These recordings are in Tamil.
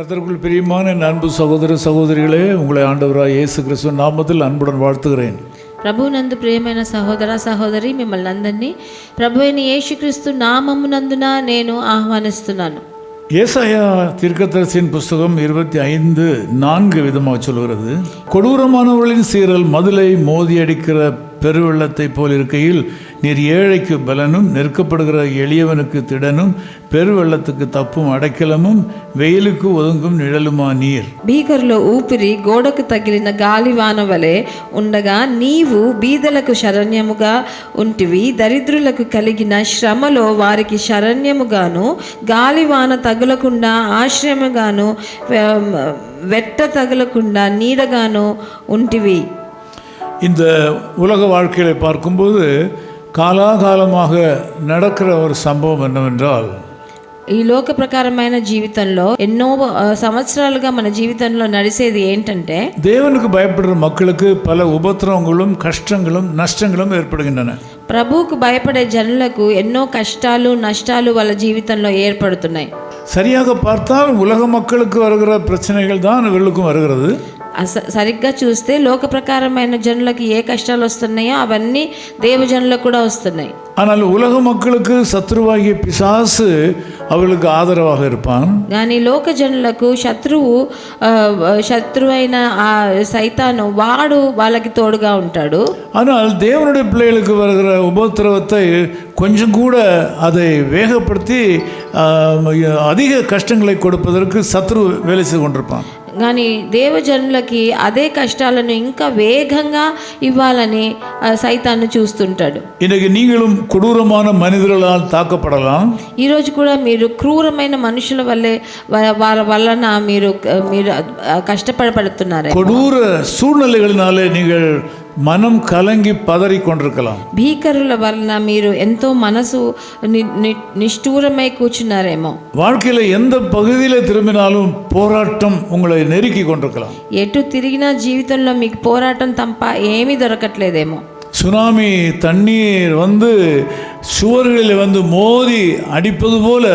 கர்த்தருக்குள் பிரியமான என் அன்பு சகோதர சகோதரிகளே உங்களை ஆண்டவராக இயேசு கிறிஸ்துவ நாமத்தில் அன்புடன் வாழ்த்துகிறேன் ప్రభునందు ప్రియమైన సహోదర సహోదరి మిమ్మల్ని అందరినీ ప్రభు అయిన యేసుక్రీస్తు నామమునందున నేను ఆహ్వానిస్తున్నాను ஏசாயா தீர்க்கதரிசியின் புஸ்தகம் இருபத்தி ஐந்து நான்கு விதமாக சொல்கிறது கொடூரமானவர்களின் சீரல் மதுளை மோதி அடிக்கிற பெருவெள்ளத்தை போல் இருக்கையில் நீர் ஏழைக்கு பலனும் நெருக்கப்படுகிற எளியவனுக்கு திடனும் பெருவெள்ளத்துக்கு தப்பும் அடைக்கலமும் வெயிலுக்கு ஒதுங்கும் நிழலுமா நீர் భీకరులో ఊపిరి గోడకు తగిలిన గాలివాన వలె ఉండగా నీవు బీదలకు శరణ్యముగా ఉంటివి దరిద్రులకు కలిగిన శ్రమలో వారికి శరణ్యముగాను గాలివాన తగులకుండా ఆశ్రయముగాను వె- వెట్ట తగులకుండా నీడగాను ఉంటివి இந்த உலக வாழ்க்கையை பார்க்கும்போது காலாகாலமாக நடக்கிற ஒரு சம்பவம் என்னவென்றால் ఈ లోక ప్రకారమైన జీవితంలో ఎన్నో ఆ, సంవత్సరాలుగా మన జీవితంలో నడిచేది ఏంటంటే தேவனுக்கு பயப்படுற மக்களுக்கு பல உபத்திரவங்களும் கஷ்டங்களும் நஷ்டங்களும் ஏற்படுகின்றன ప్రభువుకు భయపడే జనులకు ఎన్నో కష్టాలు నష్టాలు వాళ్ళ జీవితంలో ఏర్పడుతున్నాయి சரியாக பார்த்தால் உலக மக்களுக்கு வருகிற பிரச்சனைகள் தான் இவர்களுக்கும் வருகிறது అస- సరిగ్గా చూస్తే లోక ప్రకారమైన జనులకు ఏ కష్టాలు వస్తున్నాయో అవన్నీ దేవజనులకు కూడా వస్తున్నాయి ஆனால் உலக மக்களுக்கு சத்ருவாகிய பிசாசு அவர்களுக்கு ஆதரவாக இருப்பான் కానీ లోక జనులకు శత్రువు ఆ, శత్రువైన ఆ సైతాను వాడు వాళ్ళకి తోడుగా ఉంటాడు ஆனால் தேவனுடைய பிள்ளைகளுக்கு வருகிற உபத்திரவத்தை கொஞ்சம் கூட அதை வேகப்படுத்தி ஆம், அதிக கஷ்டங்களை கொடுப்பதற்கு சத்ரு வேலை செய்து கொண்டிருப்பான் కానీ దేవజనులకి అదే కష్టాలను ఇంకా వేగంగా ఇవ్వాలని ఆ, సైతాన్ని చూస్తుంటాడు இன்னைக்கு நீங்களும் கொடூரமான மனிதர்களால் தாக்கப்படலாம் ఈరోజు కూడా మీరు క్రూరమైన మనుషుల వల్లే వా- వాళ్ళ వలన మీరు మీరు ఆ, కష్టపడబడుతున్నారే கொடூர சூழ்நிலைகளினாலே நீங்கள் மனம் கலங்கி பதறி கொண்டிருக்கலாம் భీకరుల వలన మీరు ఎంతో మనసు ని- ని- నిష్ఠూరమై కూర్చున్నారేమో வாழ்க்கையில் எந்த பகுதியில் திரும்பினாலும் போராட்டம் உங்களை நெருக்கி கொண்டிருக்கலாம் ఎటు తిరిగినా జీవితంలో మీకు పోరాటం తప్ప ఏమీ దొరకట్లేదేమో சுனாமி தண்ணீர் வந்து சுவர்களில் வந்து மோதி அடிப்பது போல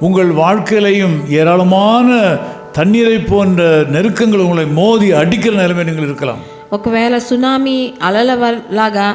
உங்கள் வாழ்க்கையிலையும் ஏராளமான தண்ணீரை போன்ற நெருக்கங்கள் உங்களை மோதி அடிக்கிற நிலைமை நீங்கள் இருக்கலாம் ఒకవేళ సునామీ అలల వల్- లాగా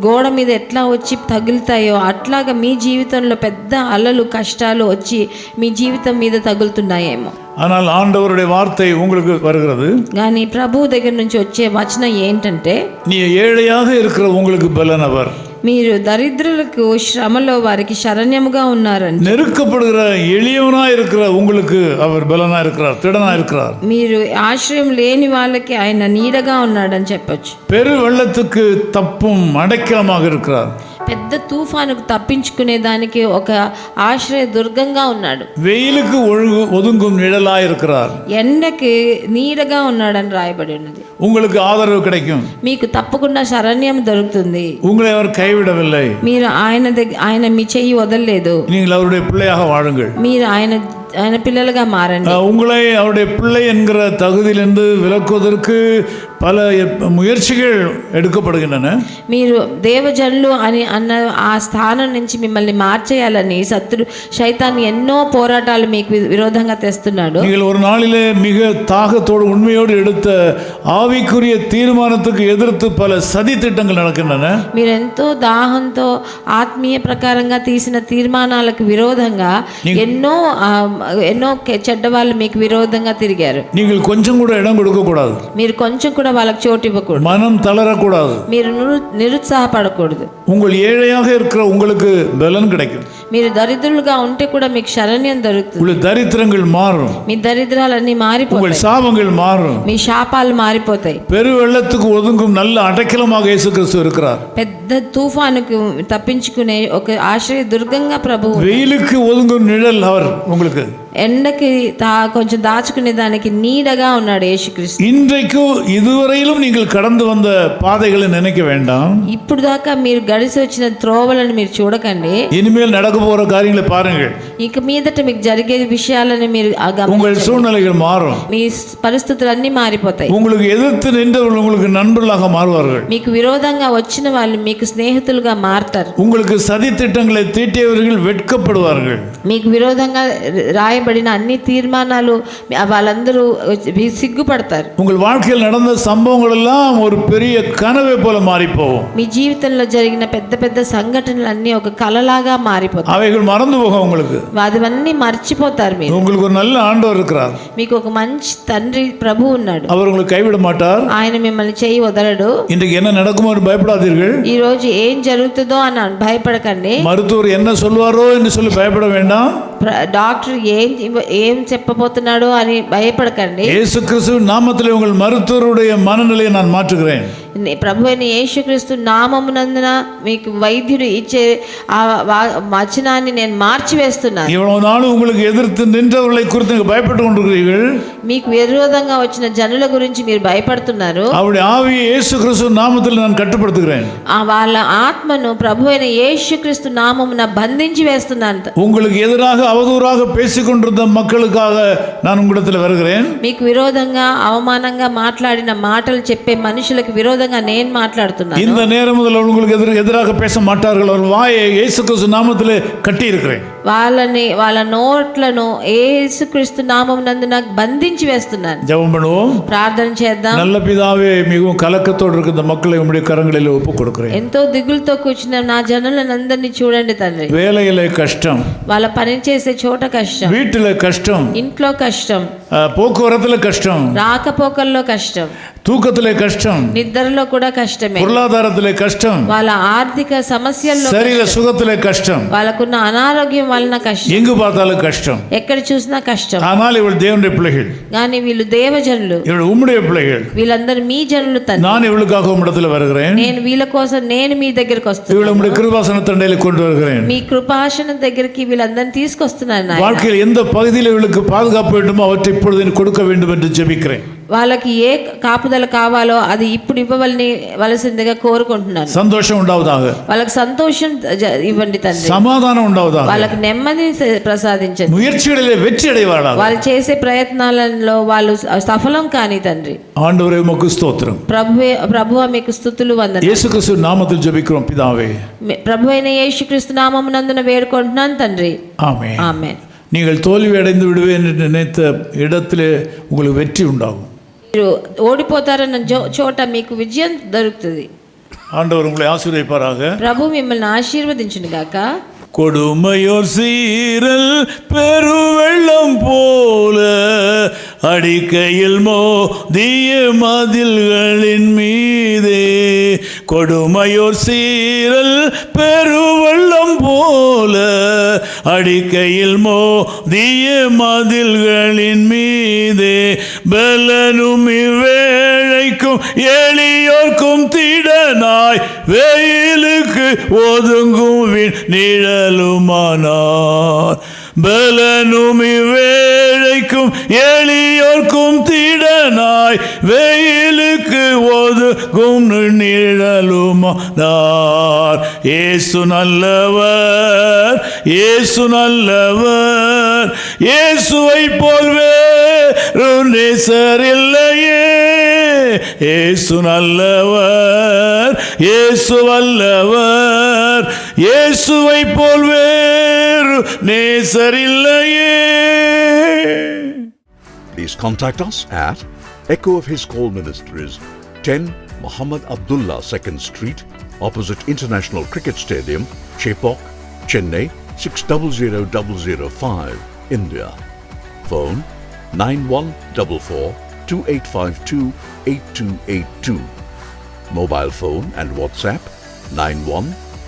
గోడ మీద ఎట్లా వచ్చి తగులుతాయో అట్లాగా మీ జీవితంలో పెద్ద అలలు కష్టాలు వచ్చి మీ జీవితం మీద తగులుతున్నాయేమో ஆனால் ஆண்டவருடைய வார்த்தை உங்களுக்கு வருகிறது కానీ ప్రభు దగ్గర నుంచి వచ్చే వచనం ఏంటంటే நீ ஏழையாக இருக்கிற உங்களுக்கு பலன் அவர் మీరు దరిద్రులకు శ్రమలో వారికి శరణ్యముగా ఉన్నారండి நெருக்கப்படுகிற எளியவனா இருக்கிற உங்களுக்கு அவர் பலனா இருக்கிறார் திடனா இருக்கிறார் మీరు ఆశ్రయం లేని వాళ్ళకి ఆయన నీడగా ఉన్నాడని చెప్పొచ్చు பெரு வெள்ளத்துக்கு தப்பும் அடைக்கலமாக இருக்கிறார் పెద్ద తుఫానుకు తప్పించుకునే దానికి ఒక ఆశ్రయ దుర్గంగా ఉన్నాడు வெயிலுக்கு ஒழுங்கு ஒதுங்கும் நிழலா இருக்கிறார் ఎండకి నీడగా ఉన్నాడని రాయబడి ఉన్నది உங்களுக்கு ஆதரவு கிடைக்கும் మీకు తప్పకుండా శరణ్యం దొరుకుతుంది உங்களை அவர் கைவிடவில்லை మీరు ఆయన దగ్గర ఆయన మీ చెయ్యి వదలలేదు நீங்கள் அவருடைய பிள்ளையாக வாழுங்கள் మీరు ఆయన ఆయన పిల్లలుగా మారండి அஹ், உங்களை அவருடைய பிள்ளை என்கிற தகுதியிலிருந்து விலக்குவதற்கு பல எப்- முயற்சிகள் எடுக்கப்படுகின்றன మీరు దేవజనులు అని అన్న ఆ స్థానం నుంచి మిమ్మల్ని మార్చేయాలని శత్రు శైతాన్ ఎన్నో పోరాటాలు మీకు వి- విరోధంగా తెస్తున్నాడు நீங்கள் ஒரு நாளிலே மிக தாகத்தோடு உண்மையோடு எடுத்த ஆவிக்குரிய தீர்மானத்துக்கு எதிர்த்து பல சதி திட்டங்கள் நடக்கின்றன మీరు ఎంతో దాహంతో ఆత్మీయ ప్రకారంగా తీసిన తీర్మానాలకు విరోధంగా ఎన్నో ఆ, ఎన్నో కె- చెడ్డవాళ్ళు మీకు విరోధంగా తిరిగారు நீங்கள் கொஞ்சம் கூட இடம் கொடுக்கக்கூடாது మీరు కొంచెం కూడా వాళ్ళకి చోటు ఇవ్వకూడదు மனம் தளரக்கூடாது మీరు నిరు- నిరుత్సాహపడకూడదు உங்கள் ஏழையாக இருக்கிற உங்களுக்கு பலன் கிடைக்கும் మీరు దరిద్రులుగా ఉంటే కూడా మీకు శరణ్యం దొరుకుతుంది உங்கள் தரித்திரங்கள் மாறும் మీ దరిద్రాలన్నీ మారిపోతాయి உங்கள் சாபங்கள் மாறும் మీ శాపాలు మారిపోతాయి பெரு வெள்ளத்துக்கு ஒதுங்கும் நல்ல அடைக்கலமாக இயேசு கிறிஸ்து இருக்கிறார் పెద్ద తుఫానుకు తప్పించుకునే ఒక ఆశ్రయ దుర్గంగా ప్రభువు வெயிலுக்கு ஒதுங்கும் நிழல் அவர் உங்களுக்கு ఎండకి దా కొంచెం దాచుకునే దానికి నీడగా ఉన్నాడు యేసుక్రీస్తు இன்றைக்கும் இதுவரையிலும் நீங்கள் கடந்து வந்த பாதைகளை நினைக்க வேண்டாம் ఇప్పుడు దాకా మీరు గడిచి వచ్చిన త్రోవలను మీరు చూడకండి இனிமேல் நடக்க போற காரியங்களை பாருங்கள் ఇక మీదట మీకు జరిగే విషయాలను మీరు ఆ గమ- உங்கள் சூழ்நிலைகள் மாறும் మీ స్- పరిస్థితులన్నీ మారిపోతాయి உங்களுக்கு எதிர்த்து நின்றவர்கள் உங்களுக்கு நண்பர்களாக மாறுவார்கள் మీకు విరోధంగా వచ్చిన వాళ్ళు మీకు స్నేహితులుగా మారతారు உங்களுக்கு சதி திட்டங்களை தீட்டியவர்கள் வெட்கப்படுவார்கள் మీకు విరోధంగా రాయబడిన రాయబడిన అన్ని తీర్మానాలు వాళ్ళందరూ వచ్చి సిగ్గుపడతారు உங்கள் வாழ்க்கையில் நடந்த சம்பவங்கள் எல்லாம் ஒரு பெரிய கனவை போல மாறி போகும் మీ జీవితంలో జరిగిన పెద్ద పెద్ద సంఘటనలు అన్నీ ఒక కలలాగా మారిపోతాయి அவைகள் மறந்து போகும் உங்களுக்கு అవన్నీ మర్చిపోతారు మీరు உங்களுக்கு ஒரு நல்ல ஆண்டவர் இருக்கிறார் మీకు ఒక మంచి తండ్రి ప్రభు ఉన్నాడు அவர் உங்களுக்கு கைவிட மாட்டார் ఆయన మిమ్మల్ని చేయి వదలడు இன்றைக்கு என்ன நடக்குமோ என்று பயப்படாதீர்கள் ఈ రోజు ఏం జరుగుతుందో అని భయపడకండి மருத்துவர் என்ன சொல்வாரோ என்று சொல்லி பயப்பட வேண்டாம் ప్ర- డాక్టర్ ఏం ఇవ్వ- ఏం చెప్పబోతున్నాడో అని భయపడకండి இயேசு கிறிஸ்துவின் நாமத்தில் உங்கள் மருத்துவருடைய மனநிலையை நான் மாற்றுகிறேன் నే- ప్రభు అయిన యేసుక్రీస్తు నామమునందున మీకు వైద్యుడు ఇచ్చే ఆ వా- వచనాన్ని నేను మార్చివేస్తున్నాను இவ்வளவு நாள் உங்களுக்கு எதிர்த்து நின்றவர்களை குறித்து நீங்கள் பயப்பட்டு கொண்டிருக்கிறீர்கள் మీకు విరోధంగా వచ్చిన జనుల గురించి మీరు భయపడుతున్నారు அவருடைய ஆவியை இயேசு கிறிஸ்து நாமத்தில் நான் கட்டுப்படுத்துகிறேன் ఆ వాళ్ళ ఆత్మను ప్రభు అయిన యేసుక్రీస్తు నామమున బంధించి వేస్తున్నాను உங்களுக்கு எதிராக அவதூறாக பேசிக்கொண்டிருந்த மக்களுக்காக நான் உங்களிடத்தில் வருகிறேன் మీకు విరోధంగా అవమానంగా మాట్లాడిన మాటలు చెప్పే మనుషులకు విరోధంగా నేను మాట్లాడుతున్నాను இந்த நேரம் முதல் உங்களுக்கு எதிர் எதிராக பேச மாட்டார்கள் அவர் வாயை இயேசு கிறிஸ்து நாமத்திலே கட்டி இருக்கிறேன் వాళ్ళని వాళ్ళ నోట్లను యేసుక్రీస్తు నామమునందున బంధించి వేస్తున్నాను ஜெபம் பண்ணுவோம் ప్రార్థన చేద్దాం நல்ல பிதாவே மிகவும் கலக்கத்தோடு இருக்க இந்த மக்களை உங்களுடைய கரங்களில் ஒப்பு கொடுக்கிறேன் ఎంతో దిగులుతో కూర్చున్న నా జనులను అందరినీ చూడండి తండ్రి வேலையில கஷ்டம் వాళ్ళ పని చేసే చోట కష్టం வீட்டில் கஷ்டம் ఇంట్లో కష్టం அஹ், போக்குவரத்துல கஷ்டம் రాకపోకల్లో కష్టం தூக்கத்திலே கஷ்டம் నిద్రలో కూడా కష్టమే பொருளாதாரத்திலே கஷ்டம் వాళ్ళ ఆర్థిక సమస్యల్లో சரீர சுகத்திலே கஷ்டம் వాళ్ళకున్న అనారోగ్యం వలన కష్టం எங்கு பார்த்தாலும் கஷ்டம் ఎక్కడ చూసినా కష్టం ஆனால் இவள் தேவனுடைய பிள்ளைகள் కానీ వీళ్ళు దేవజనులు இவள் உம்முடைய பிள்ளைகள் వీళ్ళందరూ మీ జనులు తండ్రి நான் இவளுக்காக உம்மிடத்தில் வருகிறேன் నేను వీళ్ళ కోసం నేను మీ దగ్గరికి వస్తున్నాను இவளை உம்முடைய கிருபாசன தண்டையில கொண்டு வருகிறேன் మీ కృపాసనం దగ్గరికి వీళ్ళందరినీ తీసుకొస్తున్నాను నాయన. வாழ்க்கையில் எந்த பகுதியில் இவளுக்கு பாதுகாப்பு வேண்டுமோ அவற்றை இப்பொழுது நீ கொடுக்க வேண்டும் என்று ஜெபிக்கிறேன் వాళ్ళకి ఏ కాపుదల కావాలో అది ఇప్పుడు ఇవ్వవలని వలసిందిగా కోరుకుంటున్నాను சந்தோஷம் உண்டாவதாக వాళ్ళకి సంతోషం జ- ఇవ్వండి తండ్రి சமாதானம் உண்டாவதாக వాళ్ళకి నెమ్మది స- ప్రసాదించండి முயற்சிகளிலே வெற்றி அடைவாளாக వాళ్ళు చేసే ప్రయత్నాలలో వాళ్ళు స- సఫలం కాని తండ్రి ஆண்டவரே உமக்கு ஸ்தோத்திரம் ప్రభు ప్రభు మీకు స్థుతులు వందన இயேசு கிறிஸ்து நாமத்தில் ஜெபிக்கிறோம் பிதாவே ప్రభు అయిన యేసుక్రీస్తు నామమునందున వేడుకుంటున్నాను తండ్రి ஆமென் ఆమె நீங்கள் தோல்வி அடைந்து விடுவேன் என்று நினைத்த இடத்திலே உங்களுக்கு வெற்றி உண்டாகும் మీరు ఓడిపోతారన్న జో- చోట మీకు విజయం దొరుకుతుంది ஆண்டவர் உங்களை ஆசீர்வதிப்பாராக ప్రభు మిమ్మల్ని ఆశీర్వదించును గాక கொடுமையோர் சீரல் பெருவெள்ளம் போல அடிக்கையில் மோதிய மதில்களின் மீதே கொடுமையோர் சீரல் பெருவெள்ளம் போல அடிக்கையில் மோதிய மதில்களின் மீதே பலனும் இவ்வேழைக்கும் எளியோர்க்கும் திடனாய் வெயிலுக்கு ஒதுங்கும் விண் நிழலுமானார். பலனும் இவ்வேழைக்கும் எளியோர்க்கும் திடனாய் வெயிலுக்கு ஒதுக்கும் நிழலுமானார் ஏசு நல்லவர் ஏசு நல்லவர் இயேசுவை போல்வே நேசர் இல்லையே. ஏசு நல்லவர் இயேசு வல்லவர் இயேசுவை போல்வே வேறு நேசர் இல்லையே Please contact us at Echo of His Call Ministries, 10 Muhammad Abdullah 2nd Street, opposite International Cricket Stadium, Chepok, Chennai 600005, India. Phone 9144 2852 8282. Mobile phone and WhatsApp 91